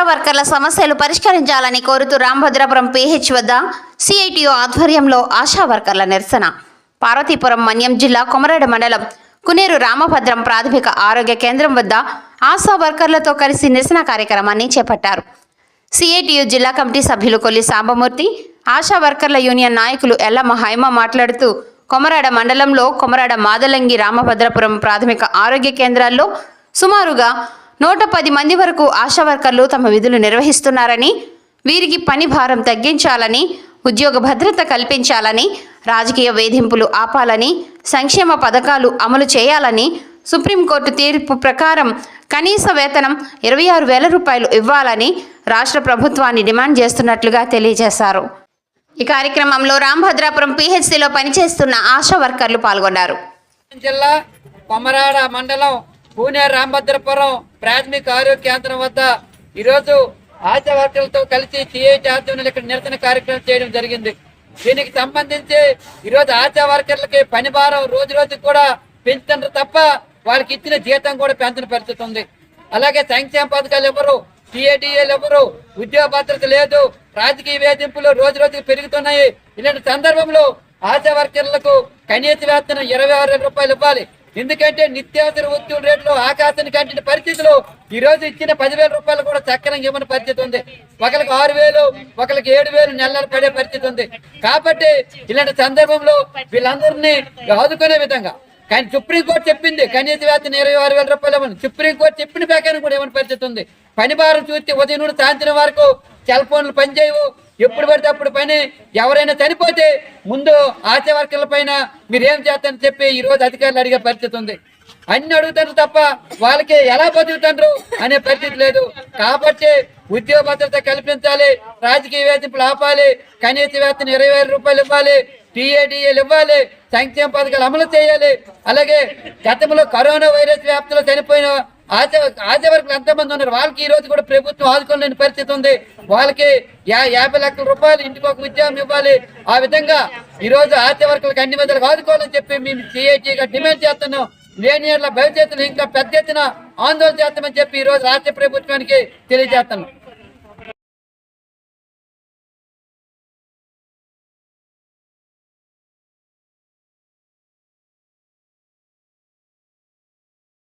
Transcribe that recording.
ఆశా వర్కర్ల సమస్యలు పరిష్కరించాలని కోరుతూ రామభద్రాపురం పీహెచ్ వద్ద సిఐటియు ఆధ్వర్యంలో ఆశా వర్కర్ల నిరసన. పార్వతీపురం మన్యం జిల్లా కొమరేడ మండలం కునేరు రామభద్రం ప్రాథమిక ఆరోగ్య కేంద్రం వద్ద ఆశా వర్కర్లతో కలిసి నిరసన కార్యక్రమాన్ని చేపట్టారు. సిఐటియు జిల్లా కమిటీ సభ్యులు కొల్లి సాంబమూర్తి ఆశా వర్కర్ల యూనియన్ నాయకులు ఎల్లమ్మ హైమ మాట్లాడుతూ కొమరాడ మండలంలో కొమరాడ మాదలంగి రామభద్రపురం ప్రాథమిక ఆరోగ్య కేంద్రాల్లో సుమారుగా నూట పది మంది వరకు ఆశా వర్కర్లు తమ విధులు నిర్వహిస్తున్నారని వీరికి పని భారం తగ్గించాలని ఉద్యోగ భద్రత కల్పించాలని రాజకీయ వేధింపులు ఆపాలని సంక్షేమ పథకాలు అమలు చేయాలని సుప్రీంకోర్టు తీర్పు ప్రకారం కనీస వేతనం ఇరవై ఆరు వేల రూపాయలు ఇవ్వాలని రాష్ట్ర ప్రభుత్వాన్ని డిమాండ్ చేస్తున్నట్లుగా తెలియజేశారు. ఈ కార్యక్రమంలో రాంభద్రాపురం పిహెచ్సిలో పనిచేస్తున్న ఆశా వర్కర్లు పాల్గొన్నారు. జిల్లా కొమరాడ మండలం పూణే రామభద్రపురం ప్రాథమిక ఆరోగ్య కేంద్రం వద్ద ఈరోజు ఆశా వర్కర్లతో కలిసి సిఐటి ఆధ్వర్యంలో ఇక్కడ నిరసన కార్యక్రమం చేయడం జరిగింది. దీనికి సంబంధించి ఈరోజు ఆశా వర్కర్లకి పని భారం రోజు రోజుకి కూడా పెంచుతుంటారు తప్ప వాళ్ళకి ఇచ్చిన జీతం కూడా పెంచిన పరిస్థితి ఉంది. అలాగే సంక్షేమ పథకాలు ఎవరు సిఐటిఏలు ఎవరు ఉద్యోగ భద్రత లేదు రాజకీయ వేధింపులు రోజు రోజుకి పెరుగుతున్నాయి. ఇలాంటి సందర్భంలో ఆశా వర్కర్లకు కనీస వేతనం ఇరవై ఆరు వేల రూపాయలు ఇవ్వాలి. ఎందుకంటే నిత్యావసర వస్తువుల రేట్లు ఆకాశానికి అంటిన పరిస్థితులు ఈ రోజు ఇచ్చిన పదివేల రూపాయలు కూడా చక్కరంగా ఇవ్వని పరిస్థితి ఉంది. ఒకరికి ఆరు వేలు ఒకరికి ఏడు వేలు నెలలు పడే పరిస్థితి ఉంది. కాబట్టి ఇలాంటి సందర్భంలో వీళ్ళందరినీ ఆదుకునే విధంగా. కానీ సుప్రీంకోర్టు చెప్పింది కనీస వేతనం ఇరవై ఆరు వేల రూపాయలు ఇవ్వను సుప్రీంకోర్టు చెప్పిన ప్రకారం కూడా ఇవ్వని పరిస్థితి ఉంది. పని భారం చూస్తే ఉదయం నుండి సాయంత్రం వరకు సెల్ ఫోన్లు పనిచేయవు. ఎప్పుడు పడితే అప్పుడు పని ఎవరైనా చనిపోతే ముందు ఆశా వర్కర్ల పైన మీరేం చేస్తారని చెప్పి ఈరోజు అధికారులు అడిగే పరిస్థితి ఉంది. అన్ని అడుగుతారు తప్ప వాళ్ళకి ఎలా బతుకుతారు అనే పరిస్థితి లేదు. కాబట్టి ఉద్యోగ భద్రత కల్పించాలి రాజకీయ వేధింపులు ఆపాలి కనీస వేతన ఇరవై వేల రూపాయలు ఇవ్వాలి టీఏడిఏలు ఇవ్వాలి సంక్షేమ పథకాలు అమలు చేయాలి. అలాగే గతంలో కరోనా వైరస్ వ్యాప్తిలో చనిపోయిన ఆశ ఆశ వర్కులు ఎంతమంది ఉన్నారు? వాళ్ళకి ఈ రోజు కూడా ప్రభుత్వం ఆదుకోలేని పరిస్థితి ఉంది. వాళ్ళకి యా యాభై లక్షల రూపాయలు ఇంటికి ఒక ఉద్యోగం ఇవ్వాలి. ఆ విధంగా ఈరోజు రోజు ఆశ అన్ని విధాలుగా ఆదుకోవాలని చెప్పి మేము సిఐటిగా డిమాండ్ చేస్తున్నాం. లేని ఏళ్ళ భవిష్యత్తులో ఇంకా పెద్ద ఎత్తున ఆందోళన చేస్తామని చెప్పి ఈరోజు రాష్ట్ర ప్రభుత్వానికి తెలియజేస్తున్నాం.